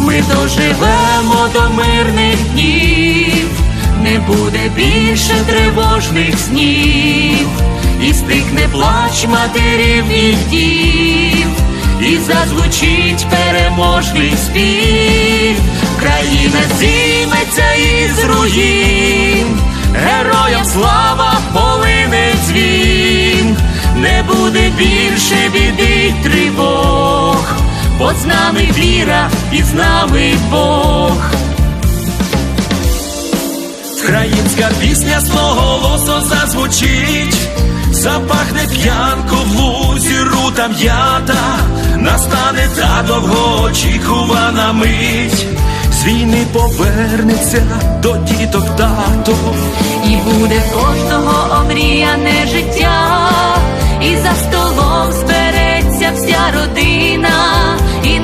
ми доживемо до мирних днів, не буде більше тривожних снів, і стихне плач матерів і дів, і зазвучить переможний спів, країна зійметься із руїн, героям слава полине дзвін, не буде більше біди тривог, бо з нами віра і з нами Бог. Українська пісня свого голосу зазвучить, запахне п'янку в лузі, рута м'ята, настане та довгоочікувана мить, з війни повернеться до діток тато. І буде кожного омріяне життя, і за столом збереться вся родина, Україна.